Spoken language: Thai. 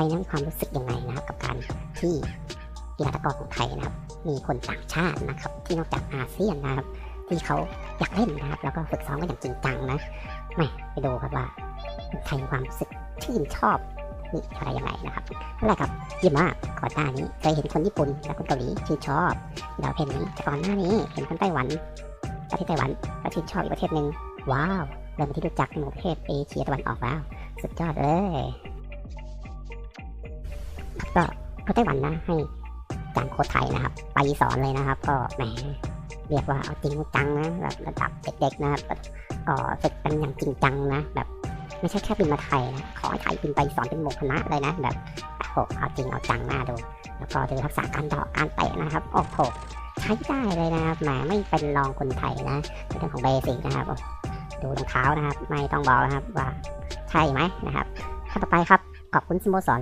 ไทยนั้นมีความรู้สึกยังไงนะครับกับการที่กีฬาตะกร้อของไทยนะครับ มีคนต่างชาตินะครับ ที่นอกจากอาเซียนนะครับ ที่เขาอยากเล่นนะครับ แล้วก็ฝึกซ้อมกันอย่างจริงจังนะแม่ไปดูครับว่าคนไทยมีความรู้สึกชื่นชอบนี่อะไรยังไงนะครับนั่นแหละครับยี่ยมมากก่อนหน้านี้เคยเห็นคนญี่ปุ่นและคนเกาหลีชื่นชอบดาวเพนนี้แต่ก่อนหน้านี้เห็นคนไต้หวันประเทศไต้หวันก็ชื่นชอบอีกประเทศหนึ่งว้าวเริ่มที่รู้จักในหมู่ประเทศเอเชียตะวันออกแล้วสุดยอดเลย ก็คนไต้หวันนะให้จารย์โค้ชไทยนะครับ ไปสอนเลยนะครับ ก็แหมเรียกว่าเอาจริงเอาจังนะแบบระดับเด็กๆนะครับก็ฝึกกันอย่างจริงจังนะ แบบไม่ใช่แค่บินมาไทยนะขอให้ไทยบินไปสอนเป็นหมู่คณะเลยนะแบบโอ้โหเอาจริงเอาจังหน้าดู แล้วก็ดูทักษะการเดาะการเตะนะครับโอ้โหใช้ได้เลยนะครับแหมไม่เป็นรองคนไทยนะในเรื่องของเบสิกนะครับดูรองเท้านะครับ ไม่ต้องบอกนะครับว่าใช่ไหมนะครับขั้นต่อไปครับขอบคุณสโมสร